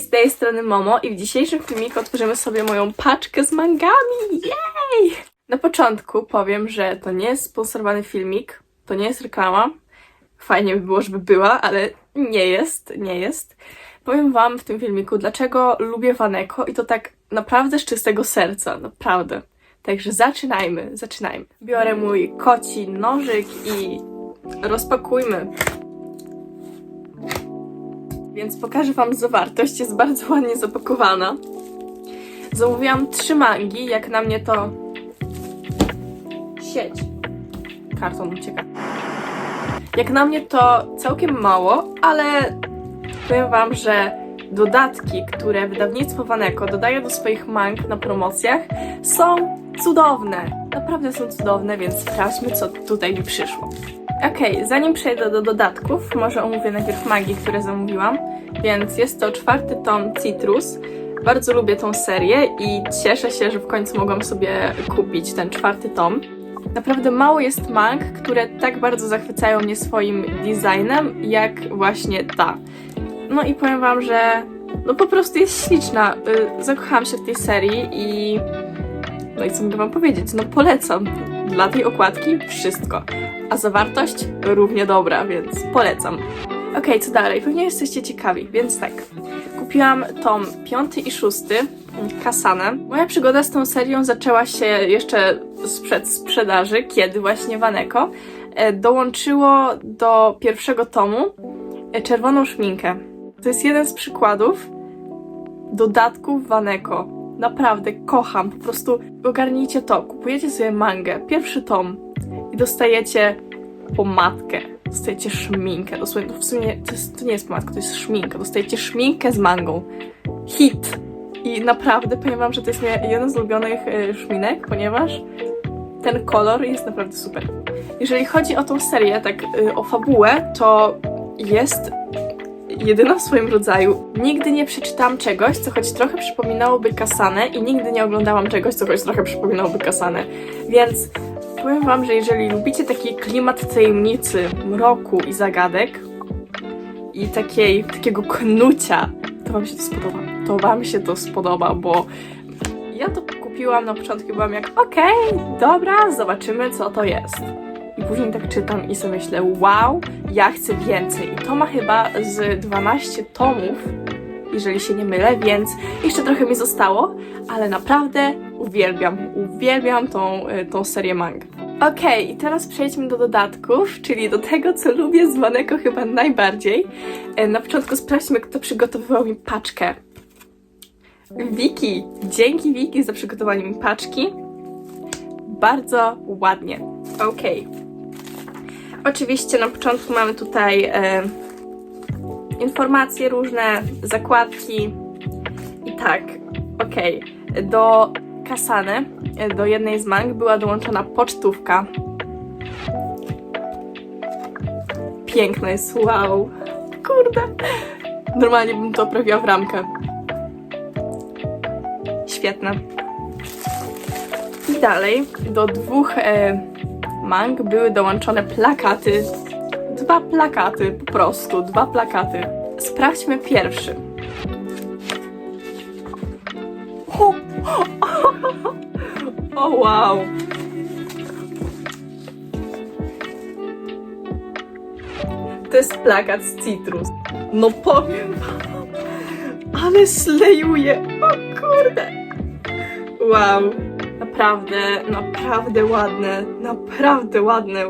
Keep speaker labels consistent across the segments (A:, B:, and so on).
A: Z tej strony Momo i w dzisiejszym filmiku otworzymy sobie moją paczkę z mangami. Jej! Na początku powiem, że to nie jest sponsorowany filmik, to nie jest reklama. Fajnie by było, żeby była, ale nie jest, nie jest. Powiem Wam w tym filmiku, dlaczego lubię Waneko i to tak naprawdę z czystego serca, naprawdę. Także zaczynajmy, zaczynajmy. Biorę mój koci nożyk i rozpakujmy. Więc pokażę Wam zawartość. Jest bardzo ładnie zapakowana. Zamówiłam trzy mangi, jak na mnie to sieć. Karton ucieka. Jak na mnie to całkiem mało, ale powiem Wam, że dodatki, które wydawnictwo Waneko dodaje do swoich mang na promocjach są cudowne. Naprawdę są cudowne, więc sprawdźmy, co tutaj mi przyszło. Okej, zanim przejdę do dodatków, może omówię najpierw magii, które zamówiłam. Więc jest to czwarty tom Citrus. Bardzo lubię tą serię i cieszę się, że w końcu mogłam sobie kupić ten czwarty tom. Naprawdę mało jest mang, które tak bardzo zachwycają mnie swoim designem, jak właśnie ta. No i powiem wam, że no po prostu jest śliczna. Y, Zakochałam się w tej serii i no i co mogę wam powiedzieć? No polecam. Dla tej okładki wszystko. A zawartość równie dobra, więc polecam. Okej, co dalej? Pewnie jesteście ciekawi, więc tak. Kupiłam tom piąty i szósty, Kasanę. Moja przygoda z tą serią zaczęła się jeszcze sprzed sprzedaży, kiedy właśnie Waneko e, dołączyło do pierwszego tomu e, czerwoną szminkę. To jest jeden z przykładów dodatków Waneko. Naprawdę kocham. Po prostu ogarnijcie to. Kupujecie sobie mangę, pierwszy tom i dostajecie pomadkę. Dostajecie szminkę. Dosłownie, w sumie to, jest, to nie jest pomadka, to jest szminka. Dostajecie szminkę z mangą. Hit. I naprawdę powiem wam, że to jest jeden z ulubionych e, szminek, ponieważ ten kolor jest naprawdę super. Jeżeli chodzi o tą serię, tak e, o fabułę, to jest jedyna w swoim rodzaju. Nigdy nie przeczytałam czegoś, co choć trochę przypominałoby Kasanę i nigdy nie oglądałam czegoś, co choć trochę przypominałoby Kasanę. Więc powiem wam, że jeżeli lubicie taki klimat tajemnicy, mroku i zagadek i takiej, takiego knucia, to wam się to spodoba. To wam się to spodoba, bo ja to kupiłam na początku i byłam jak okej, dobra, zobaczymy co to jest. I później tak czytam i sobie myślę, wow, ja chcę więcej. I to ma chyba z 12 tomów, jeżeli się nie mylę, więc jeszcze trochę mi zostało, ale naprawdę uwielbiam, uwielbiam tą, y, tą serię manga. Okej, i teraz przejdźmy do dodatków, czyli do tego, co lubię z Maneko chyba najbardziej. E, Na początku sprawdźmy, kto przygotowywał mi paczkę. Wiki! Dzięki Wiki za przygotowanie mi paczki. Bardzo ładnie. Okej. Oczywiście na początku mamy tutaj e, informacje różne, zakładki. I tak, okej. Do Kasany, e, do jednej z mang była dołączona pocztówka. Piękna jest, wow. Kurde. Normalnie bym to oprawiła w ramkę. Świetne. I dalej do dwóch e, mang były dołączone plakaty. Dwa plakaty, po prostu, dwa plakaty. Sprawdźmy pierwszy. O, o wow! To jest plakat z Citrus. No powiem ale slejuje. O kurde! Wow! Naprawdę, naprawdę ładne, naprawdę ładne.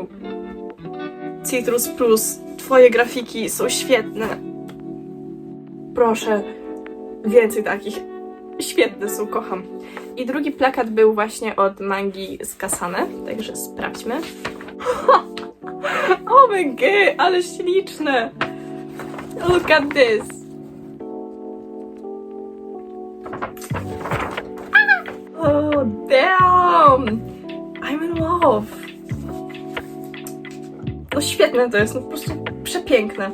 A: Citrus Plus, twoje grafiki są świetne. Proszę, więcej takich. Świetne są, kocham. I drugi plakat był właśnie od mangi z Kasane, także sprawdźmy. OMG, ale śliczne! Look at this! I'm in love! No świetne to jest, no po prostu przepiękne.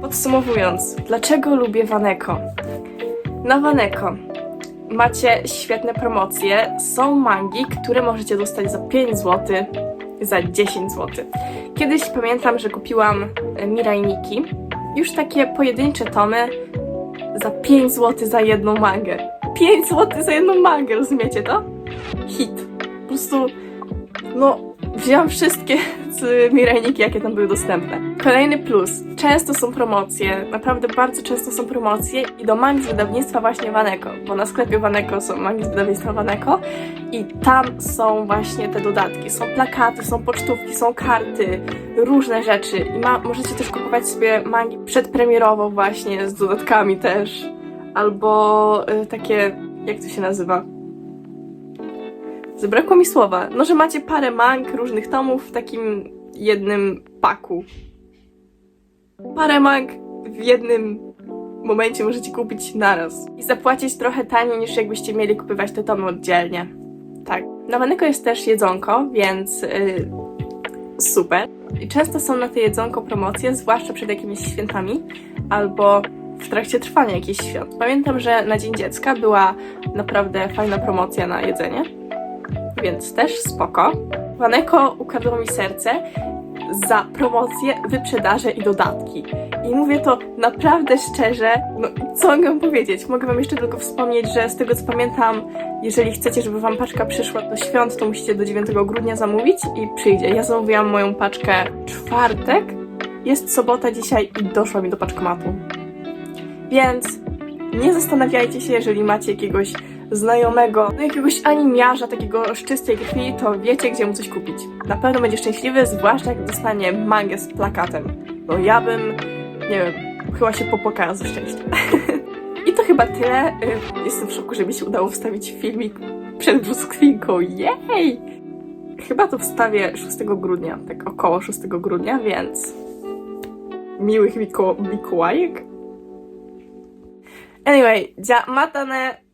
A: Podsumowując, dlaczego lubię Waneko? Na Waneko macie świetne promocje. Są mangi, które możecie dostać za 5 zł, za 10 zł. Kiedyś pamiętam, że kupiłam e, Mirai Nikki. Już takie pojedyncze tomy za 5 zł za jedną mangę. 5 zł za jedną mangę, rozumiecie to? Hit. Prostu, no, wzięłam wszystkie z mirajniki, jakie tam były dostępne. Kolejny plus. Często są promocje, naprawdę bardzo często są promocje i do mang z wydawnictwa właśnie Waneko, bo na sklepie Waneko są mangi z wydawnictwa Waneko i tam są właśnie te dodatki. Są plakaty, są pocztówki, są karty, różne rzeczy i ma, możecie też kupować sobie mangi przedpremierowo właśnie z dodatkami też. Albo y, takie, jak to się nazywa? Zabrakło mi słowa. No, że macie parę mang, różnych tomów w takim jednym paku. Parę mang w jednym momencie możecie kupić naraz. I zapłacić trochę taniej niż jakbyście mieli kupować te tomy oddzielnie. Tak. Na Waneko jest też jedzonko, więc y, super. I często są na te jedzonko promocje, zwłaszcza przed jakimiś świętami albo w trakcie trwania jakichś świąt. Pamiętam, że na Dzień Dziecka była naprawdę fajna promocja na jedzenie, więc też spoko. Waneko ukradło mi serce za promocje, wyprzedaże i dodatki. I mówię to naprawdę szczerze, no co mogę powiedzieć? Mogę wam jeszcze tylko wspomnieć, że z tego co pamiętam, jeżeli chcecie, żeby wam paczka przyszła do świąt, to musicie do 9 grudnia zamówić i przyjdzie. Ja zamówiłam moją paczkę czwartek, jest sobota dzisiaj i doszła mi do paczkomatu. Więc nie zastanawiajcie się, jeżeli macie jakiegoś znajomego, no jakiegoś animiarza takiego z czystej krwi, to wiecie, gdzie mu coś kupić. Na pewno będzie szczęśliwy, zwłaszcza jak dostanie mangę z plakatem. Bo ja bym, nie wiem, chyba się popłakała ze szczęścia. I to chyba tyle. Y, jestem w szoku, że mi się udało wstawić filmik przed bluskrinką. Jej! Chyba to wstawię 6 grudnia, tak około 6 grudnia, więc miłych Miko Mikołajek. Anyway, ja matane